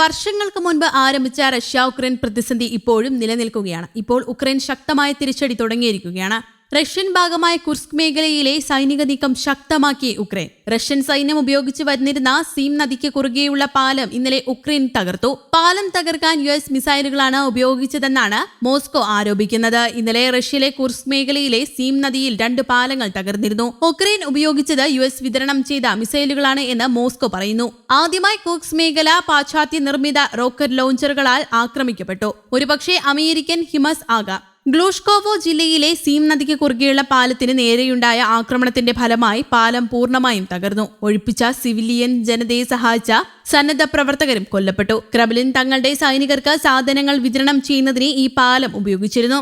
വർഷങ്ങൾക്ക് മുൻപ് ആരംഭിച്ച റഷ്യ ഉക്രൈൻ പ്രതിസന്ധി ഇപ്പോഴും നിലനിൽക്കുകയാണ്. ഇപ്പോൾ ഉക്രൈൻ ശക്തമായ തിരിച്ചടി തുടങ്ങിയിരിക്കുകയാണ്. റഷ്യൻ ഭാഗമായ കുർസ്ക് മേഖലയിലെ സൈനിക നീക്കം ശക്തമാക്കി ഉക്രൈൻ. റഷ്യൻ സൈന്യം ഉപയോഗിച്ച് വരുന്നിരുന്ന സീം നദിക്ക് കുറുകെയുള്ള പാലം ഇന്നലെ ഉക്രൈൻ തകർത്തു. പാലം തകർക്കാൻ യു എസ് മിസൈലുകളാണ് ഉപയോഗിച്ചതെന്നാണ് മോസ്കോ ആരോപിക്കുന്നത്. ഇന്നലെ റഷ്യയിലെ കുർസ്ക് മേഖലയിലെ സീം നദിയിൽ രണ്ട് പാലങ്ങൾ തകർന്നിരുന്നു. ഉക്രൈൻ ഉപയോഗിച്ചത് യു എസ് വിതരണം ചെയ്ത മിസൈലുകളാണ് എന്ന് മോസ്കോ പറയുന്നു. ആദ്യമായി കുർസ് മേഖല പാശ്ചാത്യ നിർമ്മിത റോക്കറ്റ് ലോഞ്ചറുകളാൽ ആക്രമിക്കപ്പെട്ടു. ഒരുപക്ഷെ അമേരിക്കൻ ഹിമസ് ആകാം. ഗ്ലൂഷ്കോവോ ജില്ലയിലെ സീം നദിക്ക് കുറുകെയുള്ള പാലത്തിന് നേരെയുണ്ടായ ആക്രമണത്തിന്റെ ഫലമായി പാലം പൂർണമായും തകർന്നു. ഒഴിപ്പിച്ച സിവിലിയൻ ജനതയെ സഹായിച്ച സന്നദ്ധ പ്രവർത്തകരും കൊല്ലപ്പെട്ടു. ക്രബലിൻ തങ്ങളുടെ സൈനികർക്ക് സാധനങ്ങൾ വിതരണം ചെയ്യുന്നതിന് ഈ പാലം ഉപയോഗിച്ചിരുന്നു.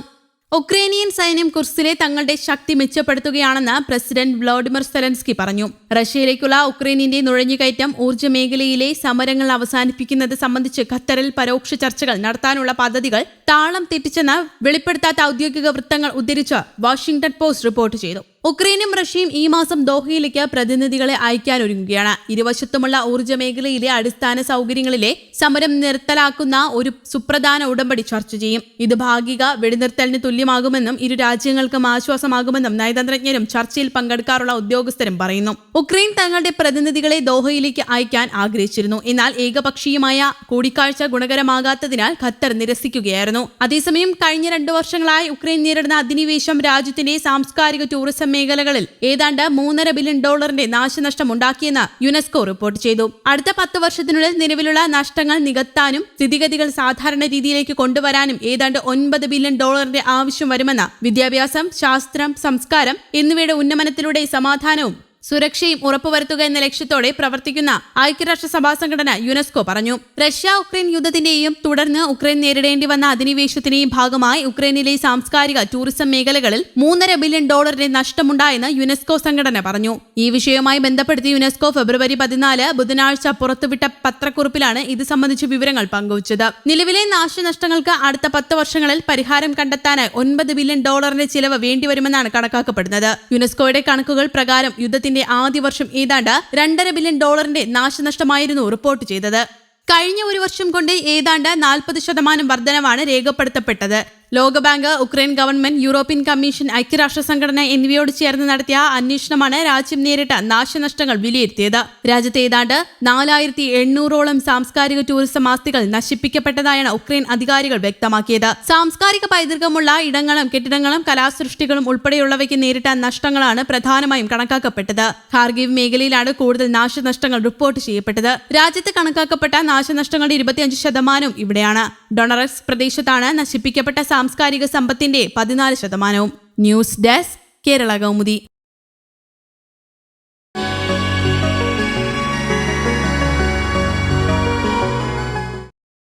ഉക്രൈനിയൻ സൈന്യം കുർസിലെ തങ്ങളുടെ ശക്തി മെച്ചപ്പെടുത്തുകയാണെന്ന് പ്രസിഡന്റ് വ്ളാഡിമിർ സെലൻസ്കി പറഞ്ഞു. റഷ്യയിലേക്കുള്ള ഉക്രൈനിന്റെ നുഴഞ്ഞുകയറ്റം ഊർജ മേഖലയിലെ സമരങ്ങൾ അവസാനിപ്പിക്കുന്നത് സംബന്ധിച്ച് ഖത്തറിൽ പരോക്ഷ ചർച്ചകൾ നടത്താനുള്ള പദ്ധതികൾ താളം തെറ്റിച്ചെന്ന് വെളിപ്പെടുത്താത്ത ഔദ്യോഗിക വൃത്തങ്ങൾ ഉദ്ധരിച്ച് വാഷിംഗ്ടൺ പോസ്റ്റ് റിപ്പോർട്ട് ചെയ്തു. ഉക്രൈനും റഷ്യയും ഈ മാസം ദോഹയിലേക്ക് പ്രതിനിധികളെ അയക്കാൻ ഒരുങ്ങുകയാണ്. ഇരുവശത്തുമുള്ള ഊർജ മേഖലയിലെ അടിസ്ഥാന സൗകര്യങ്ങളിലെ സമരം നിർത്തലാക്കുന്ന ഒരു സുപ്രധാന ഉടമ്പടി ചർച്ച ചെയ്യും. ഇത് ഭാഗിക വെടിനിർത്തലിന് തുല്യമാകുമെന്നും ഇരു രാജ്യങ്ങൾക്കും ആശ്വാസമാകുമെന്നും നയതന്ത്രജ്ഞരും ചർച്ചയിൽ പങ്കെടുക്കാറുള്ള ഉദ്യോഗസ്ഥരും പറയുന്നു. ഉക്രൈൻ തങ്ങളുടെ പ്രതിനിധികളെ ദോഹയിലേക്ക് അയക്കാൻ ആഗ്രഹിച്ചിരുന്നു. എന്നാൽ ഏകപക്ഷീയമായ കൂടിക്കാഴ്ച ഗുണകരമാകാത്തതിനാൽ ഖത്തർ നിരസിക്കുകയായിരുന്നു. അതേസമയം കഴിഞ്ഞ രണ്ടു വർഷങ്ങളായി ഉക്രൈൻ നേരിടുന്ന അധിനിവേശം രാജ്യത്തിന്റെ സാംസ്കാരിക ടൂറിസം മേഖലകളിൽ ഏതാണ്ട് മൂന്നര ബില്യൺ ഡോളറിന്റെ നാശനഷ്ടം ഉണ്ടാക്കിയെന്ന് യുനെസ്കോ റിപ്പോർട്ട് ചെയ്തു. അടുത്ത പത്ത് വർഷത്തിനുള്ളിൽ നിലവിലുള്ള നഷ്ടങ്ങൾ നികത്താനും സ്ഥിതിഗതികൾ സാധാരണ രീതിയിലേക്ക് കൊണ്ടുവരാനും ഏതാണ്ട് ഒൻപത് ബില്യൺ ഡോളറിന്റെ ആവശ്യം വരുമെന്ന് വിദ്യാഭ്യാസം ശാസ്ത്രം സംസ്കാരം എന്നിവയുടെ ഉന്നമനത്തിലൂടെ സമാധാനവും സുരക്ഷയും ഉറപ്പുവരുത്തുക എന്ന ലക്ഷ്യത്തോടെ പ്രവർത്തിക്കുന്ന ഐക്യരാഷ്ട്രസഭാ സംഘടന യുനെസ്കോ പറഞ്ഞു. റഷ്യ ഉക്രൈൻ യുദ്ധത്തിന്റെയും തുടർന്ന് ഉക്രൈൻ നേരിടേണ്ടി വന്ന അധിനിവേശത്തിന്റെയും ഭാഗമായി ഉക്രൈനിലെ സാംസ്കാരിക ടൂറിസം മേഖലകളിൽ മൂന്നര ബില്യൺ ഡോളറിന്റെ നഷ്ടമുണ്ടായെന്ന് യുനെസ്കോ സംഘടന പറഞ്ഞു. ഈ വിഷയവുമായി ബന്ധപ്പെടുത്തി യുനെസ്കോ ഫെബ്രുവരി പതിനാല് ബുധനാഴ്ച പുറത്തുവിട്ട പത്രക്കുറിപ്പിലാണ് ഇത് സംബന്ധിച്ച വിവരങ്ങൾ പങ്കുവച്ചത്. നിലവിലെ നാശനഷ്ടങ്ങൾക്ക് അടുത്ത പത്ത് വർഷങ്ങളിൽ പരിഹാരം കണ്ടെത്താനായി ഒൻപത് ബില്യൺ ഡോളറിന്റെ ചിലവ് വേണ്ടിവരുമെന്നാണ് കണക്കാക്കപ്പെടുന്നത്. യുനെസ്കോയുടെ കണക്കുകൾ പ്രകാരം യുദ്ധത്തിന്റെ ആദ്യ വർഷം ഏതാണ്ട് രണ്ടര ബില്യൺ ഡോളറിന്റെ നാശനഷ്ടമായിരുന്നു റിപ്പോർട്ട് ചെയ്തത്. കഴിഞ്ഞ ഒരു വർഷം കൊണ്ട് ഏതാണ്ട് നാൽപ്പത് ശതമാനം വർധനവാണ് രേഖപ്പെടുത്തപ്പെട്ടത്. ലോകബാങ്ക് ഉക്രൈൻ ഗവൺമെന്റ് യൂറോപ്യൻ കമ്മീഷൻ ഐക്യരാഷ്ട്ര സംഘടന എന്നിവയോട് ചേർന്ന് നടത്തിയ അന്വേഷണമാണ് രാജ്യം നേരിട്ട നാശനഷ്ടങ്ങൾ വിലയിരുത്തിയത്. രാജ്യത്തെ ഏതാണ്ട് നാലായിരത്തി എണ്ണൂറോളം സാംസ്കാരിക ടൂറിസം ആസ്തികൾ നശിപ്പിക്കപ്പെട്ടതായാണ് ഉക്രൈൻ അധികാരികൾ വ്യക്തമാക്കിയത്. സാംസ്കാരിക പൈതൃകമുള്ള ഇടങ്ങളും കെട്ടിടങ്ങളും കലാസൃഷ്ടികളും ഉൾപ്പെടെയുള്ളവയ്ക്ക് നേരിട്ട നഷ്ടങ്ങളാണ് പ്രധാനമായും കണക്കാക്കപ്പെട്ടത്. ഖാർഗീവ് മേഖലയിലാണ് കൂടുതൽ നാശനഷ്ടങ്ങൾ റിപ്പോർട്ട് ചെയ്യപ്പെട്ടത്. രാജ്യത്ത് കണക്കാക്കപ്പെട്ട നാശനഷ്ടങ്ങളുടെ ഇരുപത്തിയഞ്ച് ശതമാനവും ഇവിടെയാണ്. ഡൊണറക്സ് പ്രദേശത്താണ് നശിപ്പിക്കപ്പെട്ട സാംസ്കാരിക സമ്പത്തിന്റെ പതിനാല് ശതമാനവും. News desk Kerala Kaumudi.